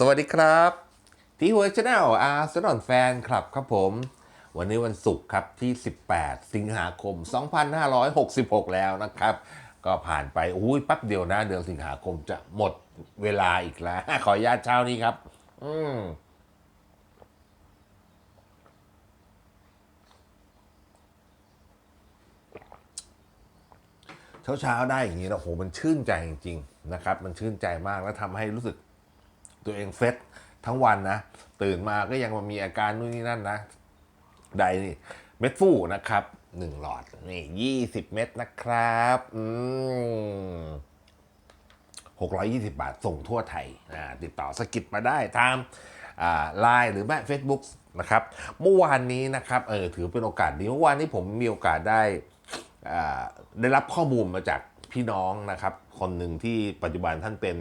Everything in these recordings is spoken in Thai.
สวัสดีครับที่หัวชาแนลอาร์เซนอลแฟนคลับครับผม วันนี้วันศุกร์ครับที่ 18 สิงหาคม 2566 แล้วนะครับ ก็ผ่านไปอุ้ยปั๊บเดียวนะเดือนสิงหาคมจะหมดเวลาอีกแล้ว ขออนุญาตเช้านี้ครับ อืมเช้าเช้าๆได้อย่างนี้นะโหมันชื่นใจจริง ๆ นะครับ มันชื่นใจมากแล้วทำให้รู้สึก ตัวเองเฟสทั้งวันนะ ตื่นมาก็ยังมีอาการนู่นนี่นั่นนะ ใดนี่เม็ดฟู่นะครับหนึ่งหลอดนี่ยี่สิบเม็ดนะครับ อืมหกร้อยี่สิบาทส่งทั่วไทยอ่าติดต่อสกิดมาได้ทางไลน์หรือแม่ Facebook นะครับ เมื่อวานนี้นะครับเออถือเป็นโอกาสดีเมื่อวานนี้ผมมีโอกาสได้ได้รับข้อมูลมาจากพี่น้องนะครับ คนหนึ่งที่ปัจจุบันท่านเป็น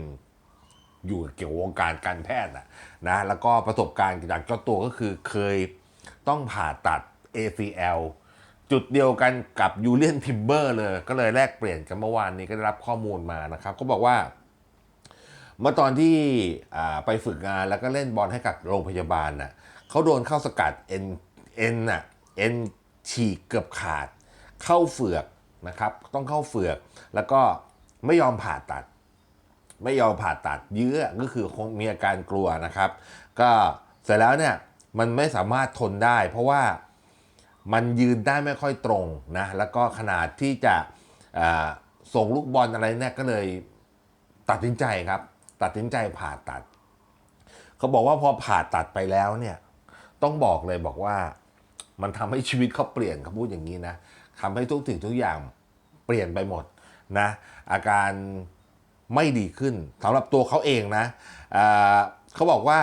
อยู่เกี่ยวกับวงการการแพทย์นะนะแล้วก็ประสบการณ์จากเจ้าตัวก็คือเคยต้องผ่าตัด ACL จุดเดียวกันกับยูเลียนทิมเบอร์เลย ก็เลยแลกเปลี่ยนกันเมื่อวานนี้ก็ได้รับข้อมูลมานะครับ ก็บอกว่า เมื่อตอนที่ไปฝึกงานแล้วก็เล่นบอลให้กับโรงพยาบาลน่ะเขาโดนเข้าสกัดเอ็นเอ็นน่ะเอ็นฉีกเกือบขาด เข้าเฝือกนะครับ ต้องเข้าเฝือก แล้วก็ไม่ยอมผ่าตัด ไม่ยอมผ่าตัดเยื้อก็คือคงมีอาการกลัวนะครับ ก็เสร็จแล้วเนี่ยมันไม่สามารถทนได้ เพราะว่ามันยืนได้ไม่ค่อยตรงนะแล้วก็ขนาดที่จะส่งลูกบอลอะไรเนี่ยก็เลยตัดสินใจครับ ตัดสินใจผ่าตัด เขาบอกว่าพอผ่าตัดไปแล้วเนี่ยต้องบอกเลยบอกว่ามันทำให้ชีวิตเขาเปลี่ยนเขาพูดอย่างนี้นะทำให้ทุกสิ่งทุกอย่างเปลี่ยนไปหมดนะอาการ ไม่ดีขึ้นสำหรับตัวเขาเองนะเขาบอกว่า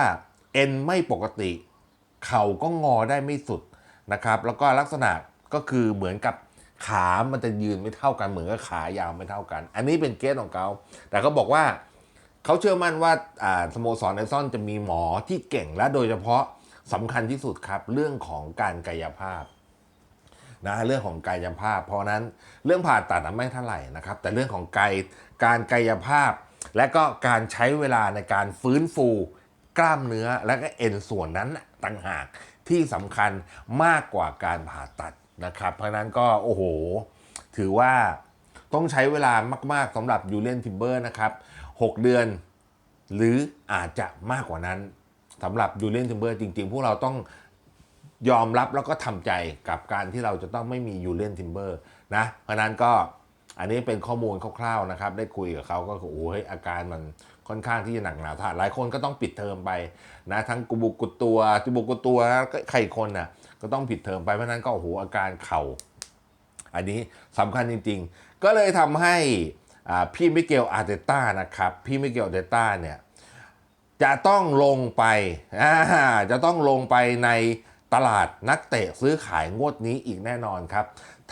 เอ็นไม่ปกติ เข่าก็งอได้ไม่สุดนะครับ แล้วก็ลักษณะก็คือเหมือนกับขา มันจะยืนไม่เท่ากัน เหมือนกับขายาวไม่เท่ากัน อันนี้เป็นเคสของเขา แต่เขาบอกว่าเขาเชื่อมั่นว่าอ่าสโมสรไอซอนจะมีหมอที่เก่งและโดยเฉพาะสำคัญที่สุดครับ เรื่องของการกายภาพ นะเรื่องของกายภาพ เพราะนั้นเรื่องผ่าตัดนะไม่เท่าไหร่นะครับ แต่เรื่องของกายการกายภาพ และก็การใช้เวลาในการฟื้นฟูกล้ามเนื้อและก็เอ็นส่วนนั้นต่างหากที่สำคัญมากกว่าการผ่าตัดนะครับ เพราะนั้นก็โอ้โห ถือว่าต้องใช้เวลามากๆสำหรับยูเลนทิมเบอร์นะครับ 6 เดือน หรืออาจจะมากกว่านั้นสำหรับยูเลนทิมเบอร์จริง ๆ พวกเราต้อง ยอมรับแล้วก็ทำใจกับการที่เราจะต้องไม่มียูเลนทิมเบอร์นะเพราะนั้นก็อันนี้เป็นข้อมูลคร่าวๆนะครับ ได้คุยกับเขาก็คือโอ้ยอาการมันค่อนข้างที่จะหนักหนาท่าหลายคนก็ต้องปิดเทอมไปนะทั้งกุบุกุตัวจุบุกุตัวก็ใครคนน่ะก็ต้องปิดเทอมไปเพราะนั้นก็โอ้โหอาการเข่าอันนี้สำคัญจริง ๆ ก็เลยทำให้อ่าพี่มิเกลอาร์เตต้านะครับพี่มิเกลอาร์เตต้าเนี่ยจะต้องลงไปอ่าจะต้องลงไปใน ตลาดนักเตะซื้อขายงวดนี้อีกแน่นอนครับ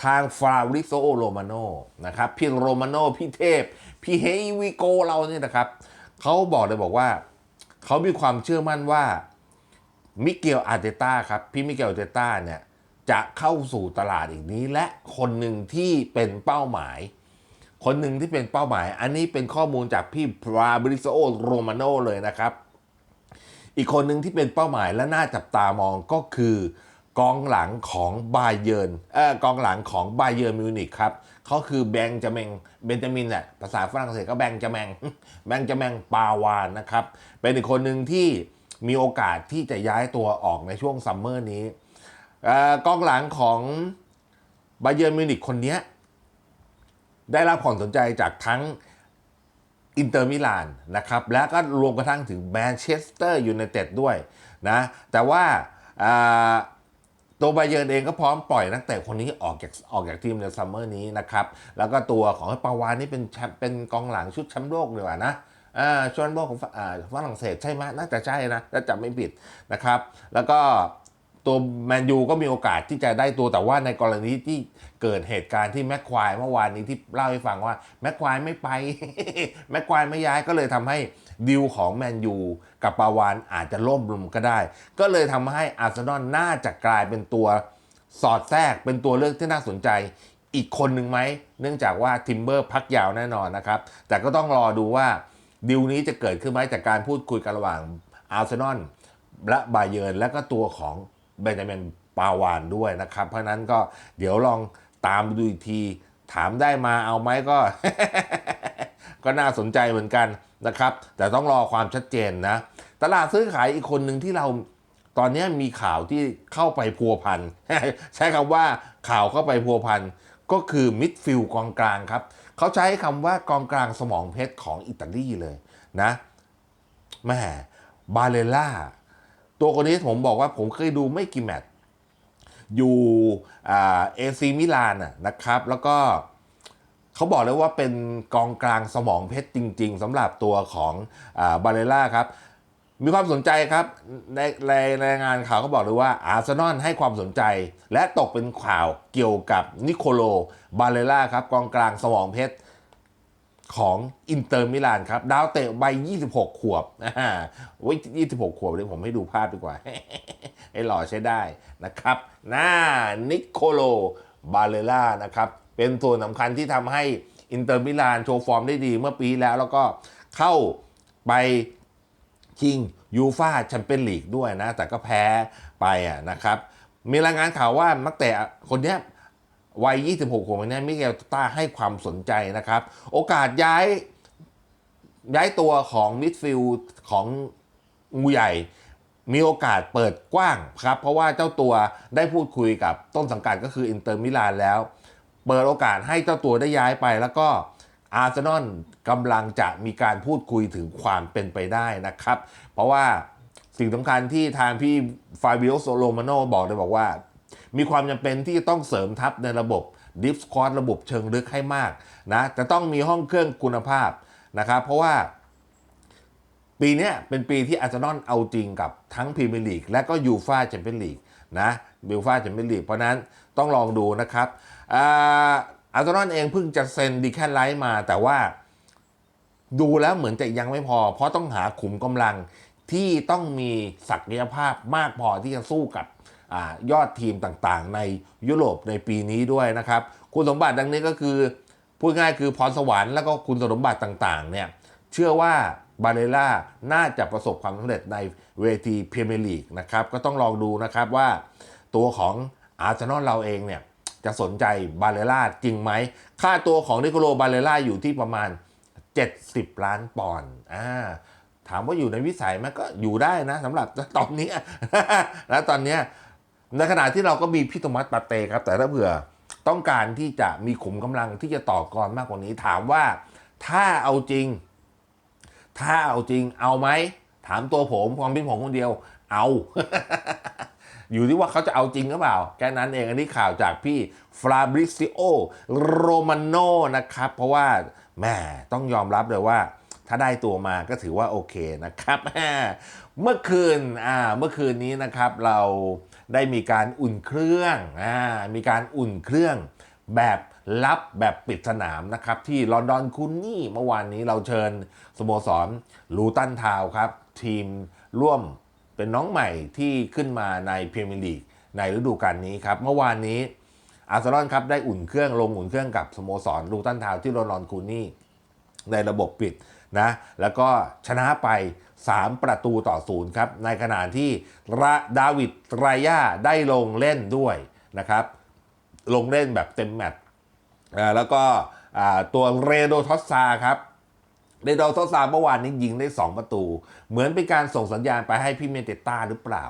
ทางฟราริโซโรมาโนนะครับพี่โรมาโนพี่เทพ พี่เฮยวิโกเราเนี่ยนะครับเขาบอกเลยบอกว่า เขามีความเชื่อมั่นว่ามิเกลอาร์เตต้าครับพี่มิเกลอาร์เตต้าเนี่ยจะเข้าสู่ตลาดอีกนี้ และคนหนึ่งที่เป็นเป้าหมาย คนหนึ่งที่เป็นเป้าหมาย อันนี้เป็นข้อมูลจากพี่พราบริโซโรมาโนเลยนะครับ อีกคนหนึ่งที่เป็นเป้าหมายและน่าจับตามองก็คือกองหลังของบาเยิร์นเออกองหลังของบาเยิร์นมิวนิกครับเขาคือแบงจาเมงเบนจามินแหละภาษาฝรั่งเศสก็แบงจาแมงแบงจาแมงปาวานนะครับ เป็นอีกคนหนึ่งที่มีโอกาสที่จะย้ายตัวออกในช่วงซัมเมอร์นี้กองหลังของบาเยิร์นมิวนิกคนนี้ได้รับความสนใจจากทั้ง อินเตอร์มิลานนะครับแล้วก็รวมกระทั่งถึงแมนเชสเตอร์ยูไนเต็ดด้วยนะแต่ว่าตัวไบาเยิร์เองก็พร้อมปล่อยนักเตะคนนี้ออกจากออกจากทีมในซัมเมอร์นี้นะครับ แล้วก็ตัวของปาวานนี่เป็นเป็นกองหลังชุดแชมป์โลกเลยว่ะนะอ่าชุดแชมป์โลกของฝฝรั่งเศสใช่ไหมน่าจะใช่นะถ้าจำไม่ผิดนะครับ แล้วก็ ตัวแมนยูก็มีโอกาสที่จะได้ตัวแต่ว่าในกรณีที่เกิดเหตุการณ์ที่แม็กควายเมื่อวานนี้ที่เล่าให้ฟังว่าแม็กควายไม่ไป แม็กควายไม่ย้ายก็เลยทำให้ดิวของแมนยูกับปาวานอาจจะล่มลงก็ได้ ก็เลยทำให้อาร์เซนอลน่าจะกลายเป็นตัวสอดแทรกเป็นตัวเลือกที่น่าสนใจอีกคนหนึ่งไหม เนื่องจากว่าทิมเบอร์พักยาวแน่นอนนะครับ แต่ก็ต้องรอดูว่าดิวนี้จะเกิดขึ้นไหมจากการพูดคุยกันระหว่างอาร์เซนอลและบาเยิร์นและก็ตัวของ เบนจามินปาวานด้วยนะครับ เพราะฉะนั้นก็เดี๋ยวลองตามดูอีกที ถามได้มาเอาไหมก็ ก็น่าสนใจเหมือนกันนะครับ แต่ต้องรอความชัดเจนนะ ตลาดซื้อขายอีกคนหนึ่งที่เราตอนนี้มีข่าวที่เข้าไปพัวพันใช้คำว่าข่าวเข้าไปพัวพันก็คือมิดฟิลกองกลางครับ เขาใช้คำว่ากองกลางสมองเพชรของอิตาลีเลยนะแม่บาเลล่า ตัวคนนี้ผมบอกว่าผมเคยดูไม่กี่แมตช์อยู่เอซีมิลานนะครับ แล้วก็เขาบอกเลยว่าเป็นกองกลางสมองเพชรจริง ๆสำหรับตัวของอาบาเลล่าครับ มีความสนใจครับ ในในรายงานข่าวเขาบอกเลยว่าอาร์เซนอลให้ความสนใจ และตกเป็นข่าวเกี่ยวกับนิโคโลบาเลล่าครับกองกลางสมองเพชร ของอินเตอร์มิลานครับ ดาวเตะใบ 26 ขวบอ่าโอ้ย26 ขวบเดี๋ยวผมให้ดูภาพดีกว่าให้หล่อใช้ได้นะครับหน้านิโคโล บาเลล่านะครับ เป็นส่วนสำคัญที่ทำให้อินเตอร์มิลานโชว์ฟอร์มได้ดีเมื่อปีแล้ว แล้วก็เข้าไปชิงยูฟาแชมเปี้ยนลีกด้วยนะ แต่ก็แพ้ไปอะนะครับ มีรายงานข่าวว่านักเตะคนนี้ วัย 26 ของนี่มิเกลต้าให้ความสนใจนะครับ โอกาสย้ายย้ายตัวของมิดฟิลด์ของงูใหญ่ มีโอกาสเปิดกว้างครับ เพราะว่าเจ้าตัวได้พูดคุยกับต้นสังกัดก็คืออินเตอร์มิลานแล้ว เปิดโอกาสให้เจ้าตัวได้ย้ายไปแล้วก็อาร์เซนอลกำลังจะมีการพูดคุยถึงความเป็นไปได้นะครับ เพราะว่าสิ่งสำคัญที่ทางพี่ฟาบิโอโซโลมาโนบอกเลยบอกว่า มีความจำเป็นที่จะต้องเสริมทัพในระบบดิฟสควอตระบบเชิงลึกให้มากนะจะต้องมีห้องเครื่องคุณภาพนะครับเพราะว่าปีนี้เป็นปีที่อาร์เซนอลเอาจริงกับทั้งพรีเมียร์ลีกและก็ยูฟาแชมเปี้ยนลีกนะยูฟาแชมเปี้ยนลีกเพราะนั้นต้องลองดูนะครับอาร์เซนอลเองเพิ่งจะเซ็นดีแคนไลท์มาแต่ว่าดูแล้วเหมือนจะยังไม่พอ เพราะต้องหาขุมกำลังที่ต้องมีศักยภาพมากพอที่จะสู้กับ อยอดทีมต่างๆ ในยุโรปในปีนี้ด้วยนะครับ คุณสมบัติดังนี้ก็คือ พูดง่ายคือพรสวรรค์แล้วก็คุณสมบัติต่างๆเนี่ยเชื่อว่าบาเลล่าน่าจะประสบความสำเร็จในเวทีพรีเมียร์ลีกนะครับก็ต้องลองดูนะครับว่า ตัวของอาร์เซนอลเราเองเนี่ยจะสนใจบาเลล่าจริงไหม ค่าตัวของนิโคโลบาเลล่าอยู่ที่ประมาณ 70 ล้านปอนด์อ่าถามว่าอยู่ในวิสัยไหมก็อยู่ได้นะสำหรับตอนนี้แล้วตอนเนี้ย ในขณะที่เราก็มีพี่โทมัสปาเต้ครับ แต่ถ้าเผื่อต้องการที่จะมีขุมกำลังที่จะต่อกรมากกว่านี้ ถามว่าถ้าเอาจริง ถ้าเอาจริงเอาไหม ถามตัวผมความเป็นผมคนเดียว เอา อยู่ที่ว่าเขาจะเอาจริงหรือเปล่า แค่นั้นเองอันนี้ข่าวจากพี่ฟราบริซิโอโรมาโนนะครับ เพราะว่าแม่ต้องยอมรับเลยว่าถ้าได้ตัวมาก็ถือว่าโอเคนะครับ เมื่อคืนอ่าเมื่อคืนนี้นะครับเรา ได้มีการอุ่นเครื่องอ่ามีการอุ่นเครื่องแบบลับแบบปิดสนามนะครับ ที่ลอนดอนคุนนี่เมื่อวานนี้เราเชิญสโมสรลูตันทาวครับ ทีมร่วมเป็นน้องใหม่ที่ขึ้นมาในพรีเมียร์ลีกในฤดูกาลนี้ครับ เมื่อวานนี้อาร์เซนอลครับได้อุ่นเครื่องลงอุ่นเครื่องกับสโมสรลูตันทาวที่ลอนดอนคุนนี่ในระบบปิดนะ แล้วก็ชนะไป 3 ประตูต่อศูนย์ครับ ในขณะที่ระดาวิดไรยาได้ลงเล่นด้วยนะครับ ลงเล่นแบบเต็มแมตช์แล้วก็ตัวเรโดทอสซาครับเรโดทอสซาเมื่อวานนี้ยิงได้ 2 ประตู เหมือนเป็นการส่งสัญญาณไปให้พี่เมเตต้าหรือเปล่า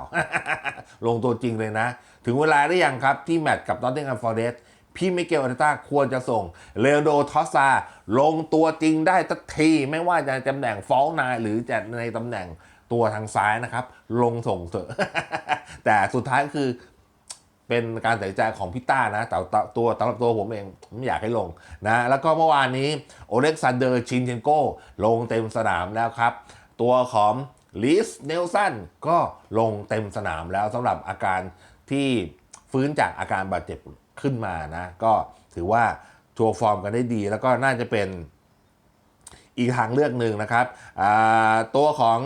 ลงตัวจริงเลยนะ ถึงเวลาได้ยังครับที่แมตช์กับนอตติงแฮมฟอร์เรสต์ พี่มิเกลอาร์เตต้าควรจะส่งเรโดทอสซาลงตัวจริงได้สักทีไม่ว่าจะในตำแหน่งฟอลนายหรือจะในตำแหน่งตัวทางซ้ายนะครับ ลงส่งเถอะ แต่สุดท้ายก็คือเป็นการตัดสินใจของพี่ต้านะแต่ตัวสำหรับตัวผมเองผมอยากให้ลงนะแล้วก็เมื่อวานนี้โอเล็กซานเดอร์ชินเชนโกลงเต็มสนามแล้วครับ ตัวของลิสเนลสันก็ลงเต็มสนามแล้วสำหรับอาการที่ฟื้นจากอาการบาดเจ็บ ขึ้นมานะก็ถือว่าโชว์ฟอร์มกันได้ดี แล้วก็น่าจะเป็นอีกทางเลือกหนึ่งนะครับตัวของ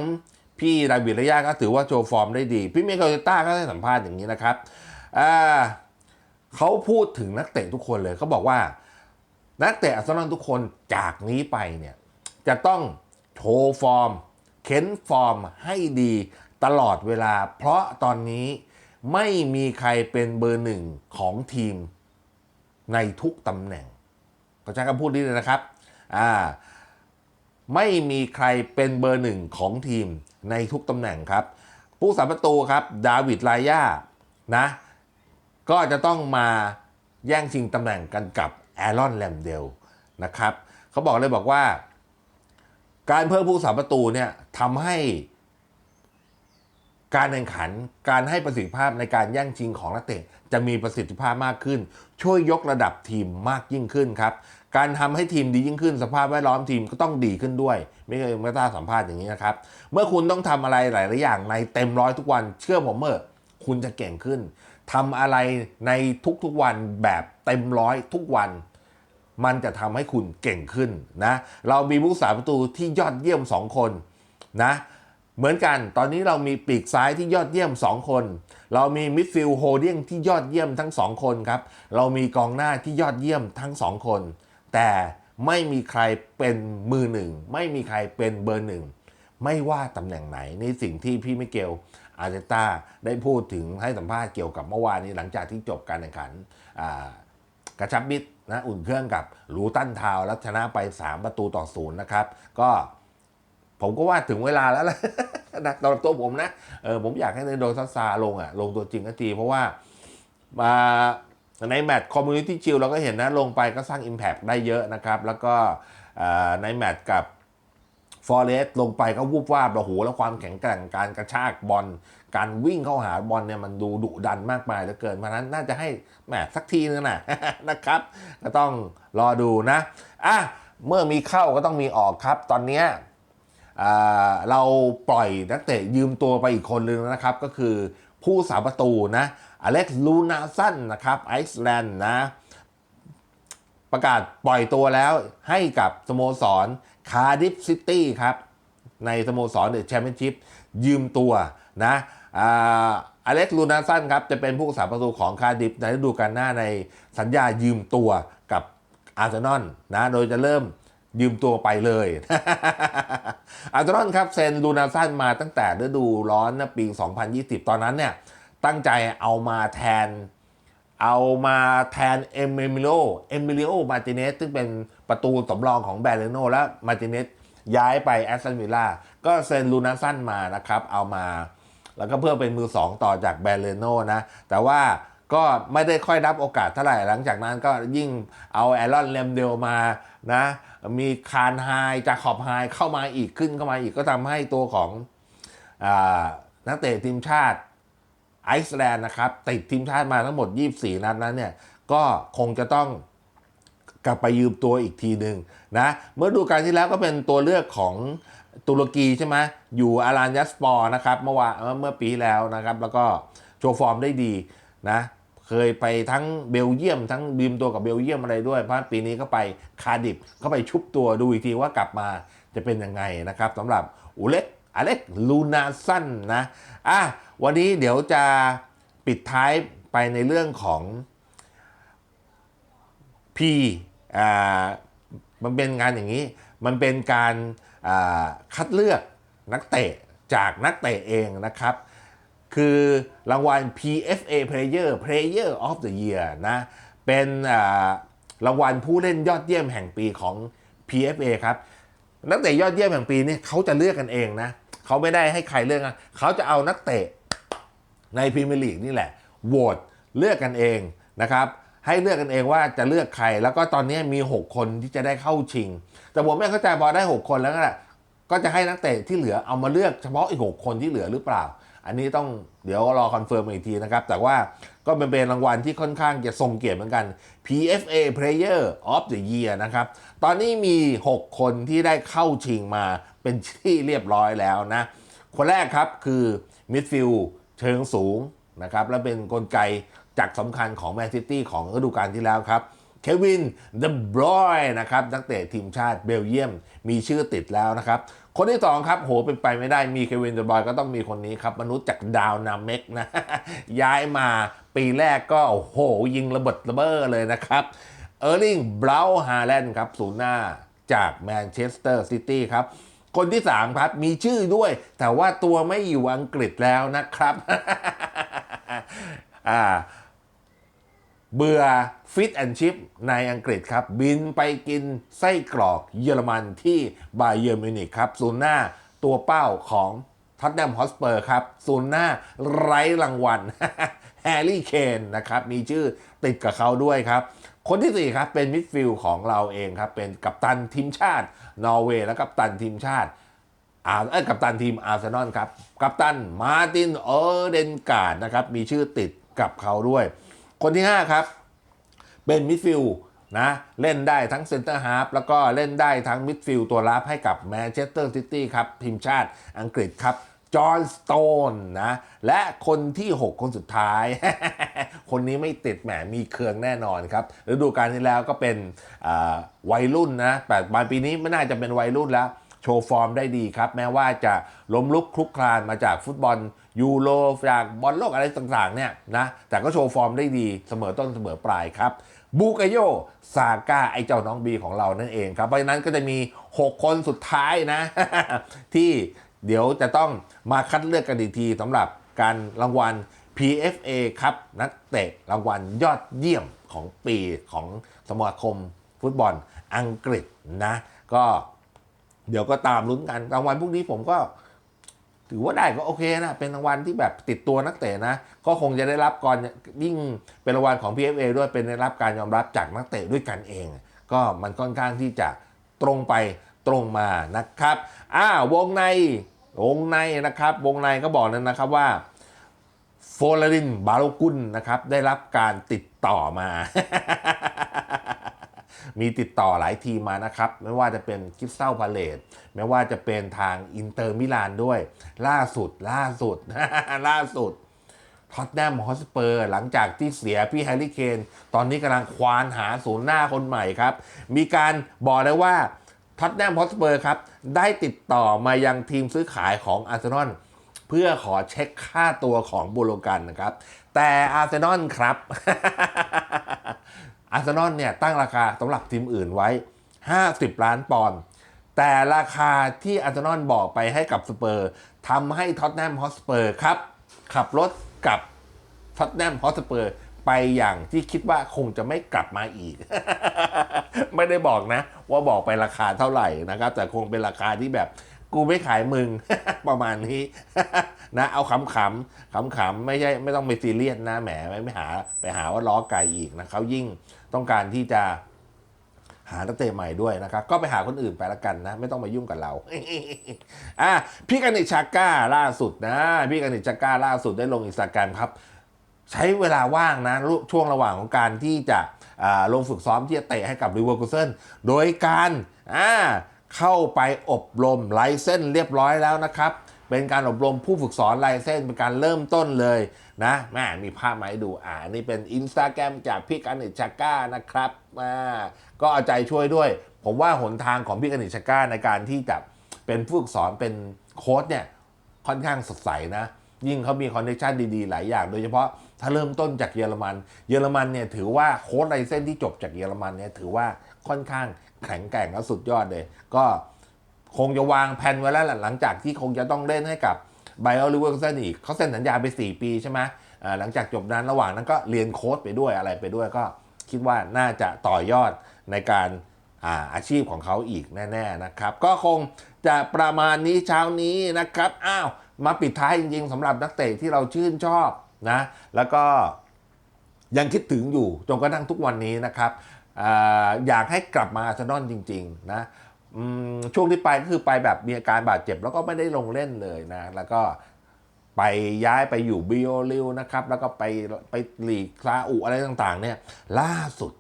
พี่ดาวิดระยะก็ถือว่าโชว์ฟอร์มได้ดี พี่เมเกลต้าก็ได้สัมภาษณ์อย่างนี้นะครับเขาพูดถึงนักเตะทุกคนเลยเขาบอกว่า นักเตะอาร์เซนอลทุกคนจากนี้ไปเนี่ยจะต้องโชว์ฟอร์มเค้นฟอร์มให้ดีตลอดเวลา เพราะตอนนี้ ไม่มีใครเป็นเบอร์หนึ่งของทีมในทุกตำแหน่งก็ใช้คำพูดนี้เลยนะครับอ่าไม่มีใครเป็นเบอร์หนึ่งของทีมในทุกตำแหน่งครับ ผู้สาประตูครับดาวิดลายานะก็จะต้องมาแย่งชิงตำแหน่งกันกับแอรอนแลมเดลนะครับเขาบอกเลยบอกว่า การเพิ่มผู้สาประตูเนี่ยทำให้ การแข่งขันการให้ประสิทธิภาพในการแย่งชิงของนักเตะจะมีประสิทธิภาพมากขึ้น ช่วยยกระดับทีมมากยิ่งขึ้นครับ การทำให้ทีมดียิ่งขึ้น สภาพแวดล้อมทีมก็ต้องดีขึ้นด้วย ไม่เคยไม่ต้าสัมภาษณ์อย่างนี้นะครับ เมื่อคุณต้องทำอะไรหลายๆอย่างในเต็มร้อยทุกวันเชื่อผมเมื่อคุณจะเก่งขึ้นทำอะไรในทุกๆวันแบบเต็มร้อยทุกวัน มันจะทำให้คุณเก่งขึ้นนะเรามีผู้สาประตูที่ยอดเยี่ยม 2 คนนะ เหมือนกัน ตอนนี้เรามีปีกซ้ายที่ยอดเยี่ยม 2 คน เรามีมิดฟิลด์โฮเดียงที่ยอดเยี่ยมทั้ง 2 คนครับ เรามีกองหน้าที่ยอดเยี่ยมทั้ง 2 คน แต่ไม่มีใครเป็นมือหนึ่ง ไม่มีใครเป็นเบอร์หนึ่ง ไม่ว่าตำแหน่งไหนนี่สิ่งที่พี่มิเกลอาร์เตต้าได้พูดถึงให้สัมภาษณ์เกี่ยวกับเมื่อวานนี้หลังจากที่จบการแข่งขันกระชับมิตรนะอุ่นเครื่องกับลูตันทาวแล้วชนะไป 3 ประตูต่อศูนย์นะครับ ก็ ผมก็ว่าถึงเวลาแล้วละนะสำหรับตัวผมนะเออผมอยากให้ในโดซัสซาลงอะ ลงตัวจริงก็ทีเพราะว่ามาในแมตช์คอมมูนิตี้ชิลเราก็เห็นนะลงไปก็สร้าง Impact ได้เยอะนะครับ แล้วก็ในแมตช์กับฟอเรสลงไปก็วูบวาบโอ้โหแล้วความแข็งแกร่งการกระชากบอล การวิ่งเข้าหาบอลเนี่ยมันดูดุดันมากมายเหลือเกินเพราะนั้นน่าจะให้แหมสักทีนึงนะนะครับ ก็ต้องรอดูนะอะเมื่อมีเข้าก็ต้องมีออกครับ ตอนเนี้ย เราปล่อยนักเตะยืมตัวไปอีกคนนึงนะครับ ก็คือผู้สาประตูนะอเล็กซ์ลูนาสันนะครับไอซ์แลนด์นะ ประกาศปล่อยตัวแล้วให้กับสโมสรคาร์ดิฟซิตี้ครับ ในสโมสรเดอะแชมเปี้ยนชิพยืมตัวนะอ่าอเล็กซ์ลูนาสันครับ จะเป็นผู้สาประตูของคาร์ดิฟในฤดูกาลหน้าในสัญญายืมตัวกับอาร์เซนอลนะโดยจะเริ่ม ยืมตัวไปเลยอาร์เซนอลครับเซ็นลูนาสันมาตั้งแต่ฤดูร้อนนะปี 2020 ตอนนั้นเนี่ยตั้งใจเอามาแทน เอามาแทนเอมิลิโอเอมิลิโอมาติเนสซึ่งเป็นประตูสำรองของแบรเลโนและมาติเนสย้ายไปแอสตันวิลล่าก็เซ็นลูนาสันมานะครับ เอามา แล้วก็เพื่อเป็นมือสองต่อจากแบรเลโนนะ แต่ว่า ก็ไม่ได้ค่อยรับโอกาสเท่าไหร่หลังจากนั้นก็ยิ่งเอาแอรอนเลมเดลมานะ มีคานไฮจาขอบไฮเข้ามาอีกขึ้นเข้ามาอีกก็ทำให้ตัวของอนักเตะทีมชาติไอซ์แลนด์นะครับ ติดทีมชาติมาทั้งหมด 24 นัดนั้นเนี่ย ก็คงจะต้องกลับไปยืมตัวอีกทีหนึ่งนะ เมื่อดูการที่แล้วก็เป็นตัวเลือกของตุรกีใช่ไหมอยู่อารานยัสปอร์นะครับ เมื่อวานเมื่อปีแล้วนะครับ แล้วก็โชว์ฟอร์มได้ดีนะ เคยไปทั้งเบลเยียม ทั้งบีมตัวกับเบลเยียมอะไรด้วยเพราะปีนี้ก็ไปคาดิฟก็ไปชุบตัวดูอีกทีว่ากลับมาจะเป็นยังไงนะครับสำหรับอุเล็กอเล็กลูนาสั้นนะอะวันนี้เดี๋ยวจะปิดท้ายไปในเรื่องของ P อ่ามันเป็นงานอย่างนี้ มันเป็นการคัดเลือกนักเตะจากนักเตะเองนะครับ คือรางวัล PFA Player Player of the Year นะ เป็นรางวัลผู้เล่นยอดเยี่ยมแห่งปีของ PFA ครับนักเตะยอดเยี่ยมแห่งปีนี่เขาจะเลือกกันเองนะเขาไม่ได้ให้ใครเลือกนะเขาจะเอานักเตะในพรีเมียร์ลีกนี่แหละโหวตเลือกกันเองนะครับให้เลือกกันเองว่าจะเลือกใคร แล้วก็ตอนนี้มี 6 คนที่จะได้เข้าชิง แต่ผมไม่เข้าใจพอได้ 6 คนแล้วก็ก็จะให้นักเตะที่เหลือเอามาเลือกเฉพาะอีก 6 คนที่เหลือหรือเปล่า อันนี้ต้องเดี๋ยวรอคอนเฟิร์มอีกทีนะครับ แต่ว่าก็เป็นเป็นรางวัลที่ค่อนข้างจะทรงเกียรติเหมือนกัน PFA Player of the Year นะครับ ตอนนี้มี 6 คนที่ได้เข้าชิงมาเป็นที่เรียบร้อยแล้วนะ คนแรกครับคือมิดฟิลด์เชิงสูงนะครับ และเป็นกลไกจากสำคัญของแมนซิตี้ของฤดูกาลที่แล้วครับเควินเดบรอยนะครับนักเตะทีมชาติเบลเยียมมีชื่อติดแล้วนะครับ คนที่สองครับ โหเป็นไปไม่ได้มีเควินเดบรอยก็ต้องมีคนนี้ครับ มนุษย์จากดาวนาเมกนะ ย้ายมาปีแรกก็ โอ้โห ยิงระเบิดระเบ้อเลยนะครับ เออร์ลิงบราวฮาแลนด์ครับศูนย์หน้าจากแมนเชสเตอร์ซิตี้ครับ คนที่สามครับ มีชื่อด้วย แต่ว่าตัวไม่อยู่อังกฤษแล้วนะครับ อ่า เบื่อฟิตแอนชิพในอังกฤษครับ บินไปกินไส้กรอกเยอรมันที่บาเยอร์มิวนิกครับศูนย์หน้าตัวเป้าของท็อตแนมฮอสเปอร์ครับศูนย์หน้าไร้รางวัลแฮร์รี่เคนนะครับ มีชื่อติดกับเขาด้วยครับ คนที่สี่ครับ เป็นมิดฟิลด์ของเราเองครับ เป็นกัปตันทีมชาติ นอร์เวย์และกัปตันทีมชาติอาเอ้กัปตันทีมอาร์เซนอลครับ กัปตันมาร์ตินเออร์เดนการ์ดนะครับ มีชื่อติดกับเขาด้วย คนที่ 5 ครับ เป็นมิดฟิล์นะเล่นได้ทั้งเซนเตอร์ฮาร์ฟแล้วก็เล่นได้ทั้งมิดฟิลตัวรับให้กับแมนเชสเตอร์ซิตี้ครับทีมชาติอังกฤษครับจอห์นสโตนนะและคนที่ 6 คนสุดท้าย คนนี้ไม่ติดแหมมีเครืองแน่นอนครับฤดูกาลที่แล้วก็เป็นวัยรุ่นนะแต่บางปีนี้ไม่น่าจะเป็นวัยรุ่นแล้ว โชว์ฟอร์มได้ดีครับ แม้ว่าจะล้มลุกคลุกคลานมาจากฟุตบอลยูโรจากบอลโลกอะไรต่างๆเนี่ยนะแต่ก็โชว์ฟอร์มได้ดีเสมอต้นเสมอปลายครับบูกาโยซาก้าไอเจ้าน้องบีของเรานั่นเองครับ เพราะฉะนั้นก็จะมี 6 คนสุดท้ายนะ ที่เดี๋ยวจะต้องมาคัดเลือกกันอีกทีสำหรับการรางวัล PFA ครับนักเตะรางวัลยอดเยี่ยมของปีของสมาคมฟุตบอลอังกฤษนะ ก็ เดี๋ยวก็ตามลุ้นกันรางวัลพวกนี้ผมก็ ถือว่าได้ก็โอเคนะ เป็นรางวัลที่แบบติดตัวนักเตะนะ ก็คงจะได้รับก่อนยิ่งเป็นรางวัลของ PFA ด้วยเป็นได้รับการยอมรับจากนักเตะด้วยกันเอง ก็มันค่อนข้างที่จะตรงไปตรงมานะครับอ้าววงในวงในนะครับ วงในก็บอกนั้นนะครับว่าโฟลารินบาโลกุลนะครับ ได้รับการติดต่อมา มีติดต่อหลายทีมมานะครับ ไม่ว่าจะเป็นคิสเซลพาเลตไม่ว่าจะเป็นทางอินเตอร์มิลานด้วย ล่าสุดล่าสุด ล่าสุดท็อตแนมฮอสเปอร์ หลังจากที่เสียพี่แฮร์รี่เคนตอนนี้กำลังควานหาศูนย์หน้าคนใหม่ครับ มีการบอกเลยว่าท็อตแนมฮอสเปอร์ครับ ได้ติดต่อมายังทีมซื้อขายของอาร์เซนอลเพื่อขอเช็คค่าตัวของบูโลกันนะครับ แต่อาร์เซนอลครับ อาร์เซนอลเนี่ยตั้งราคาสำหรับทีมอื่นไว้ 50 ล้านปอนด์แต่ราคาที่อาร์เซนอลบอกไปให้กับสเปอร์ทำให้ท็อตแนมฮอสเปอร์ครับ ขับรถกับท็อตแนมฮอสเปอร์ไปอย่างที่คิดว่าคงจะไม่กลับมาอีก ไม่ได้บอกนะ ว่าบอกไปราคาเท่าไหร่นะครับ แต่คงเป็นราคาที่แบบกูไม่ขายมึง ประมาณนี้นะเอาขำๆขำๆไม่ใช่ไม่ต้องไปซีเรียสนะแหมไม่ไม่หาไปหาว่าล้อไก่อีกนะเขายิ่ง ต้องการที่จะหานักเตะใหม่ด้วยนะครับ ก็ไปหาคนอื่นไปละกันนะ ไม่ต้องมายุ่งกับเราอะพี่กันิชาก้าล่าสุดนะ พี่กันิชาก้าล่าสุดได้ลงอินสตาแกรมครับ ใช้เวลาว่างนะช่วงระหว่างของการที่จะลงฝึกซ้อมที่จะเตะให้กับริเวอร์คูเซนโดยการอ่าเข้าไปอบรมไลเซนเรียบร้อยแล้วนะครับ เป็นการอบรมผู้ฝึกสอนไลเซนเป็นการเริ่มต้นเลยนะแม่มีภาพมาให้ดูอ่านี่เป็นอินสตาแกรมจากพี่กันิชาก้านะครับอ่าก็เอาใจช่วยด้วย ผมว่าหนทางของพี่กันิชาก้าในการที่จะเป็นผู้ฝึกสอนเป็นโค้ชเนี่ยค่อนข้างสดใสนะยิ่งเขามีคอนเนคชันดีๆ หลายอย่าง โดยเฉพาะถ้าเริ่มต้นจากเยอรมัน เยอรมันเนี่ยถือว่าโค้ดไรเส้นที่จบจากเยอรมันเนี่ยถือว่าค่อนข้างแข็งแกร่งและสุดยอดเลย ก็ คงจะวางแผนไว้แล้วแหละหลังจากที่คงจะต้องเล่นให้กับไบโอลิเวอร์เซนอีกเขาเซ็นสัญญาไป 4 ปีใช่ไหมหลังจากจบนั้นระหว่างนั้นก็เรียนโค้ดไปด้วยอะไรไปด้วยก็คิดว่าน่าจะต่อยอดในการอาอาชีพของเขาอีกแน่ๆนะครับ ก็คงจะประมาณนี้เช้านี้นะครับอ้าวมาปิดท้ายจริงๆสำหรับนักเตะที่เราชื่นชอบนะแล้วก็ยังคิดถึงอยู่จนกระทั่งทุกวันนี้นะครับออยากให้กลับมาอาร์เซนอลจริงๆนะ ช่วงที่ไปก็คือไปแบบมีอาการบาดเจ็บ แล้วก็ไม่ได้ลงเล่นเลยนะ แล้วก็ไปย้ายไปอยู่บิโอลิวนะครับ แล้วก็ไปไปหลีกซาอุอะไรต่างๆ เนี่ย ล่าสุด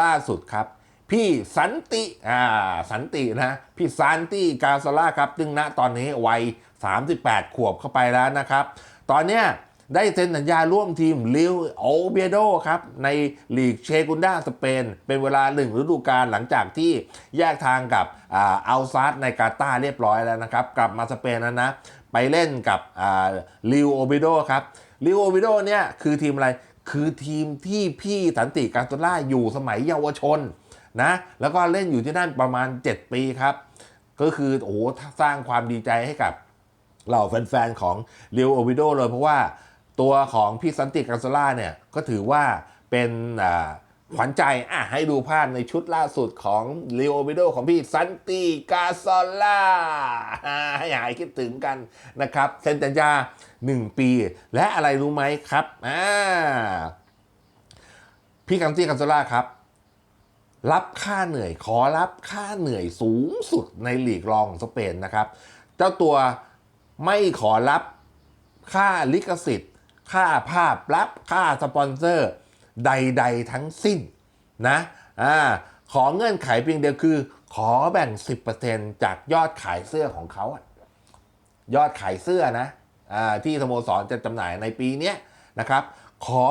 ล่าสุดครับ พี่สันติอ่าสันตินะพี่ซันติกาซาล่าครับซึ่งณตอนนี้วัย 38 ขวบเข้าไปแล้วนะครับ ตอนเนี้ย ได้เซ็นสัญญาร่วมทีมลิวโอเบียโดครับ ในลีกเชกุนดาสเปน เป็นเวลาหนึ่งฤดูกาลหลังจากที่แยกทางกับอ่าอัลซาดในกาตาเรียบร้อยแล้วนะครับ กลับมาสเปนแล้วนะ ไปเล่นกับลิวโอเบโดครับลิวโอเบโดเนี่ยคือทีมอะไรคือทีมที่พี่สันติกาโตล่าอยู่สมัยเยาวชนนะแล้วก็เล่นอยู่ที่นั่นประมาณ 7 ปีครับ ก็คือโอ้โหสร้างความดีใจให้กับเหล่าแฟนๆ ของเรียวโอวิโดเลยเพราะว่า ตัวของพี่สันติกัสล่าเนี่ยก็ถือว่าเป็นขวัญใจอะให้ดูภาพในชุดล่าสุดของเรีโอวิโดของพี่สันติกาซอล่าให้หายคิดถึงกันนะครับเซ็นสัญญา 1 ปี และอะไรรู้ไหมครับอ่าพี่กัมตี้กัสล่าครับ รับค่าเหนื่อยขอรับค่าเหนื่อยสูงสุดในลีกรองของสเปนนะครับ เจ้าตัวไม่ขอรับค่าลิขสิทธิ์ ค่าภาพรับค่าสปอนเซอร์ใด ๆ ทั้งสิ้นนะอ่าขอเงื่อนไขเพียงเดียวคือ ขอแบ่ง 10%จากยอดขายเสื้อของเขาอะยอดขายเสื้อนะอ่าที่สโมสรจะจำหน่ายในปีนี้นะครับ ขอ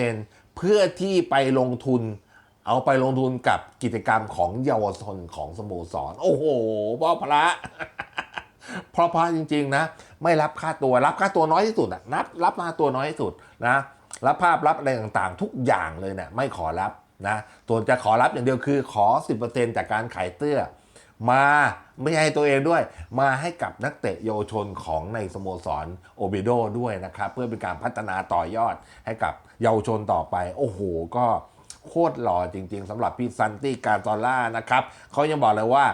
10%เพื่อที่ไปลงทุน เอาไปลงทุนกับกิจกรรมของเยาวชนของสโมสร โอ้โหพ่อพระเพราะพระจริง ๆ นะ ไม่รับค่าตัวรับค่าตัวน้อยที่สุดอะนับรับค่าตัวน้อยที่สุดนะรับภาพรับอะไรต่างๆ ทุกอย่างเลยเนะี่ยไม่ขอรับนะตัวนจะขอรับอย่างเดียวคือขอ 10%จากการขายเสื้อมาไม่ให้ตัวเองด้วย มาให้กับนักเตะเยาวชนของในสโมสรโอเบโดด้วยนะครับ เพื่อเป็นการพัฒนาต่อยอดให้กับเยาวชนต่อไป โอ้โห ก็โคตรหล่อจริง ๆสำหรับพี่ซันตี้การตอล่านะครับเขายังบอกเลยว่า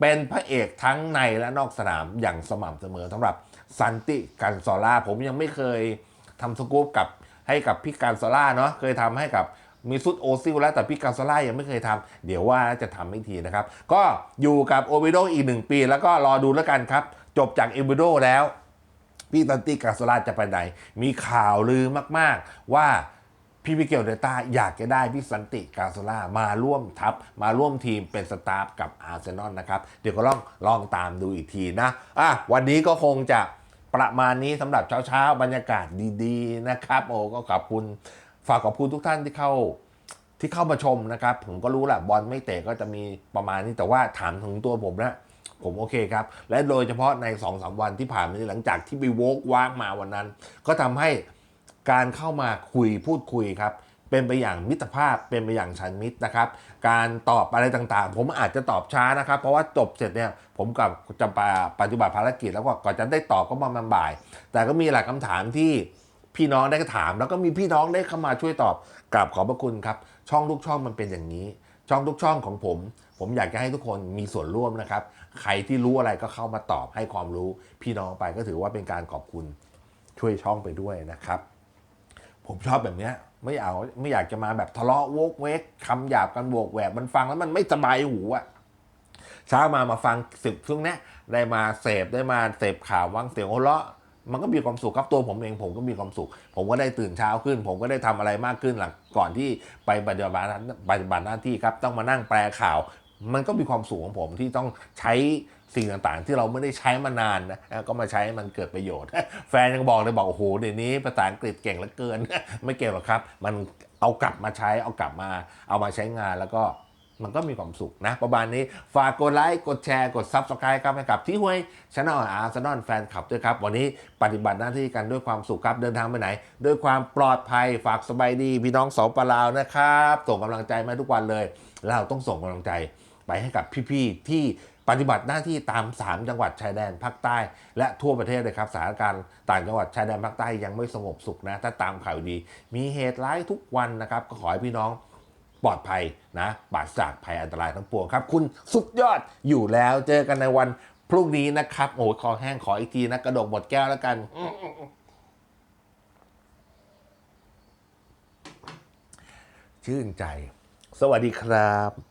เป็นพระเอกทั้งในและนอกสนามอย่างสม่ำเสมอสำหรับ ซันติการซอล่าผมยังไม่เคยทำสกู๊ปกับให้กับพี่การซอล่าเนาะเคยทำให้กับมีซุดโอซิลแล้วแต่พี่การซอล่ายังไม่เคยทำเดี๋ยวว่าจะทำอีกทีนะครับ ก็อยู่กับโอวิโดอีกหนึ่งปี แล้วก็รอดูแล้วกันครับ จบจากเอวิโดแล้ว พี่ตันติกาโซลาจะไปไหน มีข่าวลือมาก ๆ ว่า พี่มิเกลเดต้าอยากจะได้พี่สันติกาโซลามาร่วมทัพ มาร่วมทีมเป็นสตาฟกับอาร์เซนอลนะครับ เดี๋ยวก็ลองลองตามดูอีกทีนะอะวันนี้ก็คงจะประมาณนี้สำหรับเช้าๆ บรรยากาศดีๆนะครับ โอ้ก็ขอบคุณฝากขอบคุณทุกท่านที่เข้าที่เข้ามาชมนะครับ ผมก็รู้แหละบอลไม่เตะก็จะมีประมาณนี้แต่ว่าถามถึงตัวผมนะผมโอเคครับ และโดยเฉพาะใน2อสวันที่ผ่านมานี้หลังจากที่ไปโวกว้างมาวันนั้น ก็ทำให้ การเข้ามาคุยพูดคุยครับเป็นไปอย่างมิตรภาพเป็นไปอย่างชันมิตรนะครับ การตอบอะไรต่างๆ ผมอาจจะตอบช้านะครับ เพราะว่าจบเสร็จเนี่ยผมกับจะไปปฏิบัติภารกิจแล้วก็ก่อนจะได้ตอบก็ประมาณบ่าย แต่ก็มีหลายคำถามที่พี่น้องได้ถาม แล้วก็มีพี่น้องได้เข้ามาช่วยตอบกราบขอบพระคุณครับ ช่องทุกช่องมันเป็นอย่างนี้ ช่องทุกช่องของผม ผมอยากจะให้ทุกคนมีส่วนร่วมนะครับ ใครที่รู้อะไรก็เข้ามาตอบให้ความรู้ พี่น้องไปก็ถือว่าเป็นการขอบคุณช่วยช่องไปด้วยนะครับ ผมชอบแบบเนี้ยไม่เอาไม่อยากจะมาแบบทะเลาะโวกเวกคำหยาบกันโวกแหวกมันฟังแล้วมันไม่สบายหูอะเช้ามามาฟังสิบช่งเนี้ยได้มาเสพได้มาเสพข่าววังเสียงหัวเราะมันก็มีความสุขครับตัวผมเองผมก็มีความสุข ผมก็ได้ตื่นเช้าขึ้น ผมก็ได้ทำอะไรมากขึ้นหลังก่อนที่ไปปฏิบัติปฏิบัติหน้าที่ครับ ต้องมานั่งแปลข่าว มันก็มีความสุขของผมที่ต้องใช้ สิ่งต่างๆ ที่เราไม่ได้ใช้มานานนะก็มาใช้ให้มันเกิดประโยชน์ แฟนยังบอกเลยบอกโอ้โหเดี๋ยวนี้ภาษาอังกฤษเก่งเหลือเกิน ไม่เก่งหรอกครับ มันเอากลับมาใช้เอากลับมา เอามาใช้งานแล้วก็มันก็มีความสุขนะ ประมาณนี้ ฝากกดไลค์กดแชร์กด Subscribe ครับให้กับที่ห้วยช anel อาร์ซนอลแฟนคลับด้วยครับ วันนี้ปฏิบัติหน้าที่กันด้วยความสุขครับ เดินทางไปไหน ด้วยความปลอดภัยฝากสบายดี พี่น้องสองปลาวนะครับ ส่งกำลังใจมาทุกวันเลย เราต้องส่งกำลังใจไปให้กับพี่ๆที่ ปฏิบัติหน้าที่ตาม 3 จังหวัดชายแดนภาคใต้ และทั่วประเทศเลยครับสถานการณ์ต่างจังหวัดชายแดนภาคใต้ยังไม่สงบสุขนะ ถ้าตามข่าวดี มีเหตุร้ายทุกวันนะครับ ก็ขอให้พี่น้องปลอดภัยนะปราศจากภัยอันตรายทั้งปวงครับ คุณสุดยอดอยู่แล้วเจอกันในวันพรุ่งนี้นะครับโอ้ยคอแห้งขออีกทีนะกระดกหมดแก้วแล้วกันชื่นใจ สวัสดีครับ